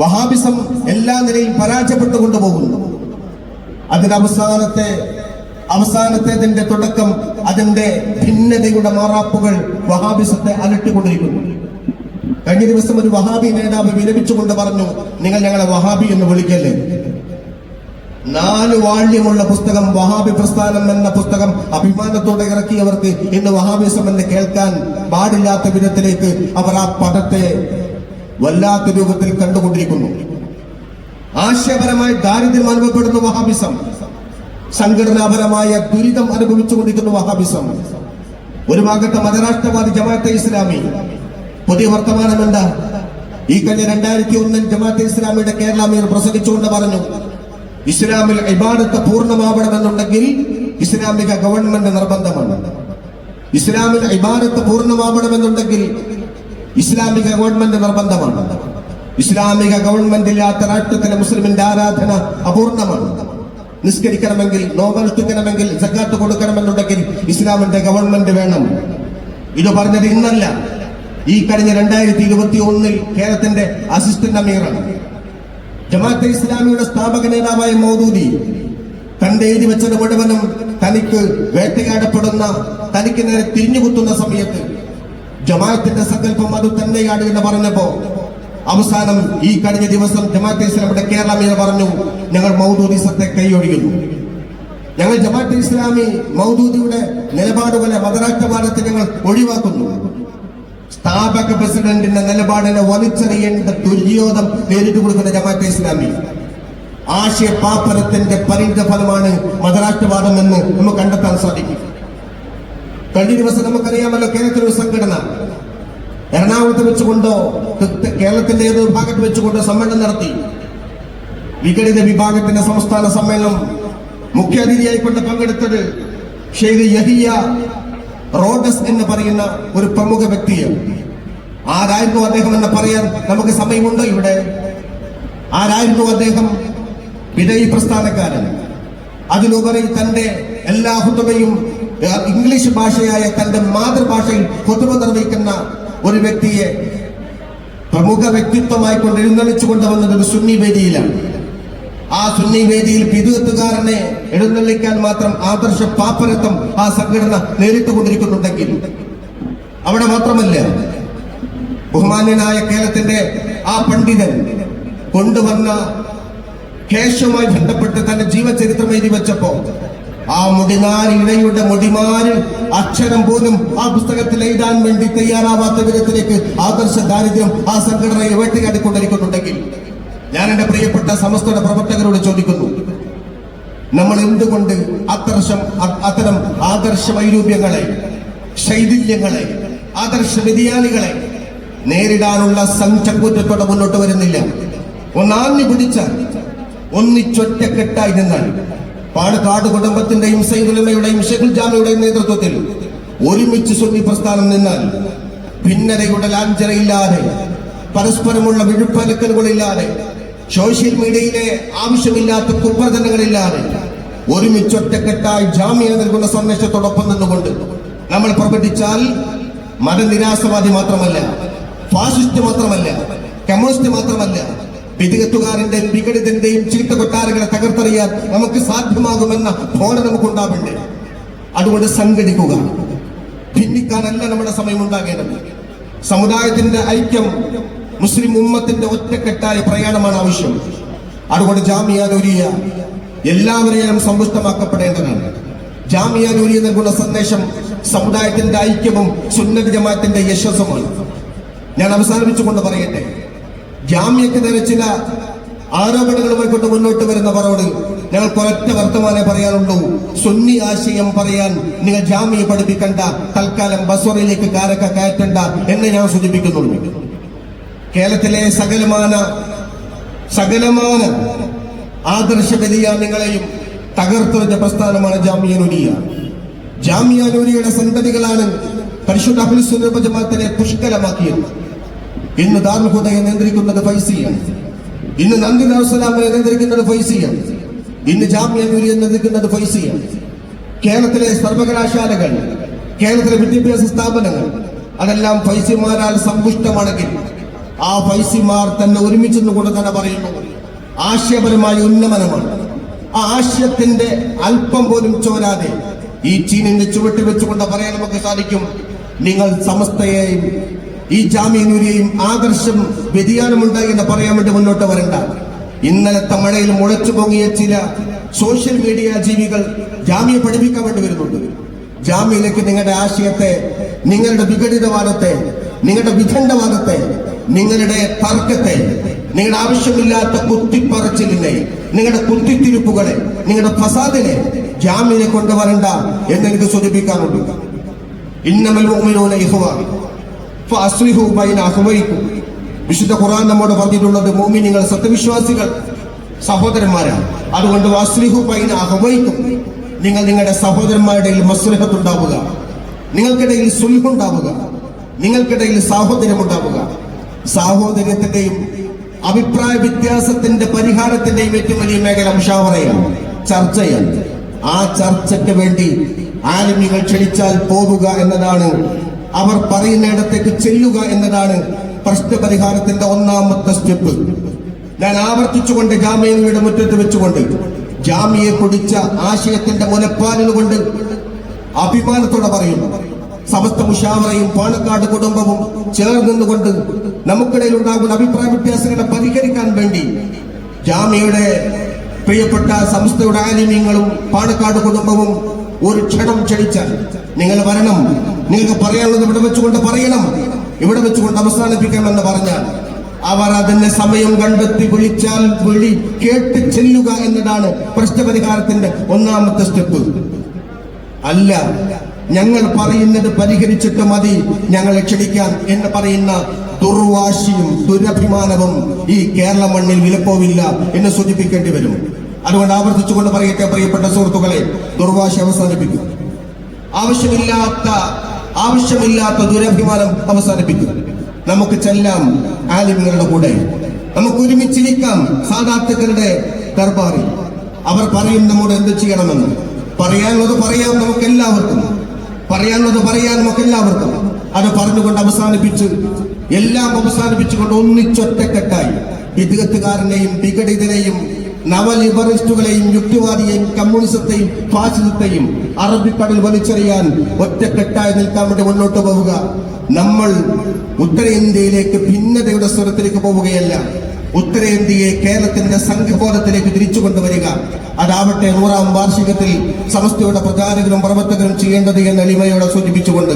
വഹാബിസം എല്ലാ നിലയും പരാജയപ്പെട്ടു കൊണ്ടുപോകുന്നു. അതിന്റെ അവസാനത്തെ അവസാനത്തേതിന്റെ തുടക്കം അതിന്റെ ഭിന്നതയുടെ മാറാപ്പുകൾ വഹാബിസത്തെ അലട്ടിക്കൊണ്ടിരിക്കുന്നു. കഴിഞ്ഞ ദിവസം ഒരു വഹാബി നേതാവ് വിലപിച്ചുകൊണ്ട് പറഞ്ഞു നിങ്ങൾ ഞങ്ങളെ വഹാബി എന്ന് വിളിക്കല്ലേ? നാല് വാള്യമുള്ള പുസ്തകം വഹാബി പ്രസ്ഥാനം എന്ന പുസ്തകം അഭിമാനത്തോടെ ഇറക്കിയവർക്ക് ഇന്ന് വഹാബിസം എന്ന് കേൾക്കാൻ പാടില്ലാത്ത വിധത്തിലേക്ക് അവർ ആ പദത്തെ വല്ലാത്ത രൂപത്തിൽ കണ്ടുകൊണ്ടിരിക്കുന്നു. ആശയപരമായി ദാരിദ്ര്യം അനുഭവപ്പെടുന്ന വഹാബിസം സംഘടനാപരമായ ദുരിതം അനുഭവിച്ചുകൊണ്ടിരിക്കുന്ന വഹാബിസം. ഒരു ഭാഗത്ത് മതരാഷ്ട്രവാദി ജമാഅത്തെ ഇസ്ലാമി. പുതിയ വർത്തമാനം എന്താ? ഈ കഴിഞ്ഞ രണ്ടായിരത്തി ഒന്നിൽ ജമാഅത്തെ ഇസ്ലാമിയുടെ കേരള മീർ പ്രസംഗിച്ചുകൊണ്ട് പറഞ്ഞു ഇസ്ലാമിൽ ഇബാദത്ത് പൂർണമാവണമെന്നുണ്ടെങ്കിൽ ഇസ്ലാമിക ഗവൺമെന്റ് നിർബന്ധമാണ്. ഇസ്ലാമിൽ ഇബാദത്ത് പൂർണമാവണമെന്നുണ്ടെങ്കിൽ ഇസ്ലാമിക ഗവൺമെന്റ് നിർബന്ധമാണ്. ഇസ്ലാമിക ഗവൺമെന്റ് ഇല്ലാത്ത രാഷ്ട്രത്തിലെ മുസ്ലിമിന്റെ ആരാധന അപൂർണമാണ്. നിസ്കരിക്കണമെങ്കിൽ നോമനുഷ്ഠിക്കണമെങ്കിൽ സക്കാത്ത് കൊടുക്കണമെന്നുണ്ടെങ്കിൽ ഇസ്ലാമിന്റെ ഗവൺമെന്റ് വേണം. ഇത് പറഞ്ഞത് ഇന്നല്ല. ഈ കഴിഞ്ഞ രണ്ടായിരത്തി ഇരുപത്തി ഒന്നിൽ കേരളത്തിന്റെ അസിസ്റ്റന്റ് അമീറാണ്. ജമാഅത്തെ ഇസ്ലാമിയുടെ സ്ഥാപക നേതാവായ മോദൂദി തന്റെ എഴുതി വെച്ചത് മുഴുവനും തനിക്ക് വേട്ടയാടപ്പെടുന്ന തനിക്ക് നേരെ തിരിഞ്ഞുകുത്തുന്ന സമയത്ത് ജമാഅത്തിന്റെ സങ്കല്പം അത് തന്നെയാണ് എന്ന് പറഞ്ഞപ്പോ അവസാനം ഈ കഴിഞ്ഞ ദിവസം ജമാഅത്തെ ഇസ്ലാമിയുടെ കേരളം എന്ന് പറഞ്ഞു. ഞങ്ങൾ മൗദൂദി സത്തെ കൈയൊഴിയുന്നു. ഞങ്ങൾ ജമാഅത്തെ ഇസ്ലാമി മൗദൂദിയുടെ നിലപാടുകളെ മതരാഷ്ട്രവാദത്തെ ഞങ്ങൾ ഒഴിവാക്കുന്നു. സ്ഥാപക പ്രസിഡന്റിന്റെ നിലപാടിനെ വലിച്ചെറിയേണ്ട ദുര്യോധം നേരിട്ട് കൊടുക്കുന്ന ജമാഅത്തെ ഇസ്ലാമി. ആശയ പാപ്പരത്തിന്റെ പരിണിത ഫലമാണ് മതരാഷ്ട്രവാദം എന്ന് നമുക്ക് കണ്ടെത്താൻ സാധിക്കും. കഴിഞ്ഞ ദിവസം നമുക്കറിയാമല്ലോ കേരളത്തിലൊരു സംഘടന. എറണാകുളത്ത് വെച്ചുകൊണ്ടോ കേരളത്തിന്റെ ഏത് ഭാഗത്ത് വെച്ചുകൊണ്ടോ സമ്മേളനം നടത്തി. വിഘടിത വിഭാഗത്തിന്റെ സംസ്ഥാന സമ്മേളനം മുഖ്യാതിഥിയായിക്കൊണ്ട് പങ്കെടുത്തത് ഷെയ്ഖ് യഹിയ റോഡസ് എന്ന് പറയുന്ന ഒരു പ്രമുഖ വ്യക്തിയാണ് ആരായിരുന്നു അദ്ദേഹം എന്ന് പറയാൻ നമുക്ക് സമയമുണ്ടോ ഇവിടെ? ആരായിരുന്നു അദ്ദേഹം? വിജയ് പ്രസ്ഥാനക്കാരൻ. അതിലുപരി തന്റെ എല്ലാ ഹുത്തുബയും ഏഹ്, ഇംഗ്ലീഷ് ഭാഷയായ തന്റെ മാതൃഭാഷയിൽ കൊതുമ നിർവഹിക്കുന്ന ഒരു വ്യക്തിയെ പ്രമുഖ വ്യക്തിത്വമായി കൊണ്ട് എഴുന്നള്ളിച്ചു കൊണ്ടുവന്നത് ഒരു സുന്നി വേദിയിലാണ്. ആ സുന്നി വേദിയിൽ പിതുകത്തുകാരനെ എഴുന്നള്ളിക്കാൻ മാത്രം ആദർശ പാപ്പരത്വം ആ സംഘടന നേരിട്ടുകൊണ്ടിരിക്കുന്നുണ്ടെങ്കിൽ അവിടെ മാത്രമല്ല ബഹുമാന്യനായ കേരളത്തിന്റെ ആ പണ്ഡിതൻ കൊണ്ടുവന്ന കേശവുമായി ബന്ധപ്പെട്ട് തന്റെ ജീവചരിത്രം എഴുതി വെച്ചപ്പോ ആ മുടിനാരി ഇഴയുടെ മുടിമാരിൽ അക്ഷരം പോലും ആ പുസ്തകത്തിൽ എഴുതാൻ വേണ്ടി തയ്യാറാവാത്ത വിധത്തിലേക്ക് ആദർശ ദാരിദ്ര്യം ആ സംഘടനയെ വേട്ടയാടിക്കൊണ്ടിരിക്കുന്നുണ്ടെങ്കിൽ ഞാൻ എന്റെ പ്രിയപ്പെട്ട സമസ്തയുടെ പ്രവർത്തകരോട് ചോദിക്കുന്നു. നമ്മൾ എന്തുകൊണ്ട് അത്തർശം അ- അത്തരം ആദർശ വൈരൂപ്യങ്ങളെ ശൈഥില്യങ്ങളെ ആദർശ വ്യതിയാനികളെ നേരിടാനുള്ള സംഘക്കൂറ്റത്തോടെ മുന്നോട്ട് വരുന്നില്ല. ഒന്നാഞ്ഞു പിടിച്ചാൽ ഒന്നിച്ചൊറ്റക്കെട്ടായി നിന്നാൽ പാലക്കാട് കുടുംബത്തിന്റെയും സൈദുലമയുടെയും ഷെഖുൽ ജാമയുടെയും നേതൃത്വത്തിൽ ഒരുമിച്ച് സുന്നി പ്രസ്ഥാനം നിന്നാൽ ഭിന്നതയുടെ ലാഞ്ചനയില്ലാതെ പരസ്പരമുള്ള വിഴുപ്പലക്കലുകളില്ലാതെ സോഷ്യൽ മീഡിയയിലെ ആവശ്യമില്ലാത്ത കുപ്രചനങ്ങളില്ലാതെ ഒരുമിച്ചൊറ്റക്കെട്ടായി ജാമ്യം നൽകുന്ന സന്ദേശത്തോടൊപ്പം നിന്നുകൊണ്ട് നമ്മൾ പ്രകടിച്ചാൽ മതനിരാശവാദി മാത്രമല്ല ഫാസിസ്റ്റ് മാത്രമല്ല കമ്മ്യൂണിസ്റ്റ് മാത്രമല്ല വിധികത്തുകാരന്റെയും വിഘടിതന്റെയും ചീത്ത കൊട്ടാരങ്ങളെ തകർത്തെറിയാൻ നമുക്ക് സാധ്യമാകുമെന്ന ധോരണ നമുക്ക് ഉണ്ടാവില്ലേ അതുകൊണ്ട് സംഘടിക്കുക. ഭിന്നിക്കാനല്ല നമ്മുടെ സമയം ഉണ്ടാകേണ്ടത് സമുദായത്തിന്റെ ഐക്യം മുസ്ലിം ഉമ്മത്തിന്റെ ഒറ്റക്കെട്ടായ പ്രയാണമാണ് ആവശ്യം. അതുകൊണ്ട് ജാമിയ നൂരിയ എല്ലാവരെയും സമ്പുഷ്ടമാക്കപ്പെടേണ്ടതാണ്. ജാമിയ നൂരിയ നൽകുന്ന സന്ദേശം സമുദായത്തിന്റെ ഐക്യവും സുന്നത ജമാത്തിന്റെ യശസ്സുമാണ്. ഞാൻ അവസാനിപ്പിച്ചുകൊണ്ട് പറയട്ടെ. ജാമ്യക്ക് നേരെ ചില ആരോപണങ്ങളുമായി കൊണ്ട് മുന്നോട്ട് വരുന്ന വരുന്നവരോട് ഞങ്ങൾ ഒരൊറ്റ വർത്തമാനം പറയാനുള്ളൂ സുന്നി ആശയം പറയാൻ നിങ്ങൾ ജാമ്യ പഠിപ്പിക്കണ്ട തൽക്കാലം ബസോറയിലേക്ക് കാരൊക്കെ കയറ്റണ്ട എന്ന് ഞാൻ സൂചിപ്പിക്കുന്നുള്ളൂ കേരളത്തിലെ സകലമാന സകലമാന ആദർശ വ്യതിയാനങ്ങളെയും തകർത്തെറിഞ്ഞ പ്രസ്ഥാനമാണ് ജാമിയ നൂരിയ ജാമിയ നൂരിയുടെ സന്തതികളാണ് പരിശുദ്ധ അഹ്ലുസുന്ന ജമാഅത്തിനെ പുഷ്കലമാക്കിയത് ഇന്ന് ദാറുൽ ഹുദയെ നിയന്ത്രിക്കുന്നത് ഫൈസിയാണ് ഇന്ന് നന്ദി അലുസലാമിനെ നിയന്ത്രിക്കുന്നത് ഫൈസിയാണ് ഇന്ന് ജാമ്യ നൂരിയെ നിയന്ത്രിക്കുന്നത് ഫൈസിയാണ് കേരളത്തിലെ സർവകലാശാലകൾ കേരളത്തിലെ വിദ്യാഭ്യാസ സ്ഥാപനങ്ങൾ അതെല്ലാം ഫൈസിമാരാൽ സമ്പുഷ്ടമാണെങ്കിൽ ആ ഫൈസിമാർ തന്നെ ഒരുമിച്ചെന്നുകൊണ്ട് തന്നെ പറയുന്നു ആശയപരമായ ഉന്നമനമാണ്. ആ ആശയത്തിന്റെ അല്പം പോലും ചോരാതെ ഈ ചീനിന്റെ ചുവട്ടിൽ വെച്ചുകൊണ്ട് പറയാൻ നമുക്ക് സാധിക്കും നിങ്ങൾ സമസ്തയെയും ഈ ജാമ്യനൂരെയും ആദർശം വ്യതിയാനമുണ്ട് എന്ന് പറയാൻ വേണ്ടി മുന്നോട്ട് വരണ്ട. ഇന്നലത്തെ മഴയിൽ മുളച്ചു പൊങ്ങിയ ചില സോഷ്യൽ മീഡിയ ജീവികൾ ജാമ്യം പഠിപ്പിക്കാൻ വേണ്ടി വരുന്നുണ്ട്. ജാമ്യയിലേക്ക് നിങ്ങളുടെ ആശയത്തെ നിങ്ങളുടെ വിഘടിതവാദത്തെ നിങ്ങളുടെ വിഖണ്ഡവാദത്തെ നിങ്ങളുടെ തർക്കത്തെ നിങ്ങളുടെ ആവശ്യമില്ലാത്ത കുത്തിപ്പറച്ചിലിനെ നിങ്ങളുടെ കുത്തിത്തിരിപ്പുകളെ നിങ്ങളുടെ ഫസാദിനെ ജാമ്യനെ കൊണ്ടുവരണ്ട എന്നെനിക്ക് സൂചിപ്പിക്കാനുണ്ട്. ഇന്നമൽ മുഅ്മിനൂന ബൈന അഖ്വൈക്കും വിശുദ്ധ ഖുറാൻ നമ്മോട് പറഞ്ഞിട്ടുള്ളത് മോമിനിങ്ങൾ സത്യവിശ്വാസികൾ സഹോദരന്മാരാണ്. അതുകൊണ്ട് ബൈന അഖ്വൈക്കും നിങ്ങൾ നിങ്ങളുടെ സഹോദരന്മാരുടെ മസ്ലഹത്ത് ഉണ്ടാവുക. നിങ്ങൾക്കിടയിൽ സുൽഹുണ്ടാവുക നിങ്ങൾക്കിടയിൽ സാഹോദര്യം ഉണ്ടാവുക. സാഹോദര്യത്തിന്റെയും അഭിപ്രായ വ്യത്യാസത്തിന്റെ പരിഹാരത്തിന്റെയും ഏറ്റവും വലിയ മേഖല മുഷാവറയാണ് ചർച്ചയാണ്. ആ ചർച്ചയ്ക്ക് വേണ്ടി ആലിമികൾ ക്ഷണിച്ചാൽ പോവുക എന്നതാണ് അവർ പറയുന്നിടത്തേക്ക് ചെല്ലുക എന്നതാണ് പ്രശ്ന പരിഹാരത്തിന്റെ ഒന്നാമത്തെ സ്റ്റെപ്പ്. ഞാൻ ആവർത്തിച്ചുകൊണ്ട് ജാമ്യയുടെ മുറ്റത്ത് വെച്ചുകൊണ്ട് ജാമ്യയെ പൊടിച്ച ആശയത്തിന്റെ മുലപ്പാലിനുകൊണ്ട് അഭിമാനത്തോടെ പറയുന്നു. സമസ്ത മുഷാവറയും പാണക്കാട് കുടുംബവും ചേർന്നുകൊണ്ട് നമുക്കിടയിൽ ഉണ്ടാകുന്ന അഭിപ്രായ വ്യത്യാസങ്ങളെ പരിഹരിക്കാൻ വേണ്ടി ജാമ്യയുടെ പ്രിയപ്പെട്ട സംസ്ഥയുടെ ആലിമ്യങ്ങളും പാണക്കാട് കുടുംബവും ഒരു ക്ഷണം ക്ഷണിച്ചാൽ നിങ്ങൾ വരണം. നിങ്ങൾക്ക് പറയാനുള്ളത് ഇവിടെ വെച്ചുകൊണ്ട് പറയണം. ഇവിടെ വെച്ചുകൊണ്ട് അവസാനിപ്പിക്കാമെന്ന് പറഞ്ഞാൽ അവർ അതിന്റെ സമയം കണ്ടെത്തി വിളിച്ചാൽ വിളി കേട്ട് ചെല്ലുക എന്നതാണ് പ്രശ്നപരിഹാരത്തിന്റെ ഒന്നാമത്തെ സ്റ്റെപ്പ്. അല്ല ഞങ്ങൾ പറയുന്നത് പരിഹരിച്ചിട്ട് മതി. ഞങ്ങളെ ക്ഷണിക്കാൻ എന്ന് പറയുന്ന ദുർവാശിയും ദുരഭിമാനവും ഈ കേരള മണ്ണിൽ വിലപ്പോവില്ല എന്ന് സൂചിപ്പിക്കേണ്ടി വരും. അതുകൊണ്ട് ആവർത്തിച്ചുകൊണ്ട് പറയട്ടെ പ്രിയപ്പെട്ട സുഹൃത്തുക്കളെ ദുർവാശി അവസാനിപ്പിക്കും. ആവശ്യമില്ലാത്ത ആവശ്യമില്ലാത്ത ദുരഭിമാനം അവസാനിപ്പിക്കും. നമുക്ക് ചെല്ലാം ആലിമുകളുടെ കൂടെ. നമുക്ക് ഒരുമിച്ചിരിക്കാം സാധാർത്ഥകളുടെ ദർബാറിൽ. അവർ പറയും നമ്മോട് എന്ത് ചെയ്യണമെന്ന്. പറയാനുള്ളത് പറയാം നമുക്ക് എല്ലാവർക്കും പറയാനുള്ളത് പറയാൻ നമുക്ക് എല്ലാവർക്കും അത് പറഞ്ഞുകൊണ്ട് അവസാനിപ്പിച്ച് എല്ലാം അവസാനിപ്പിച്ചുകൊണ്ട് ഒന്നിച്ചൊറ്റക്കെട്ടായി. വിദഗത്തുകാരനെയും വിഘടിതനെയും നവലിബറിസ്റ്റുകളെയും യുക്തിവാദിയെയും കമ്മ്യൂണിസത്തെയും ഫാസിസത്തെയും അറബിക്കടൽ വലിച്ചെറിയാൻ ഒറ്റക്കെട്ടായി നിൽക്കാൻ വേണ്ടി മുന്നോട്ട് പോവുക. നമ്മൾ ഉത്തരേന്ത്യയിലേക്ക് ഭിന്നതയുടെ സ്വരത്തിലേക്ക് പോവുകയല്ല ഉത്തരേന്ത്യയെ കേരളത്തിന്റെ സംഘബോധത്തിലേക്ക് തിരിച്ചു കൊണ്ടുവരിക. അതാവട്ടെ നൂറാം വാർഷികത്തിൽ സമസ്തയുടെ പ്രചാരകരും പ്രവർത്തകരും ചെയ്യേണ്ടത് എന്ന് എളിമയോടെ സൂചിപ്പിച്ചുകൊണ്ട്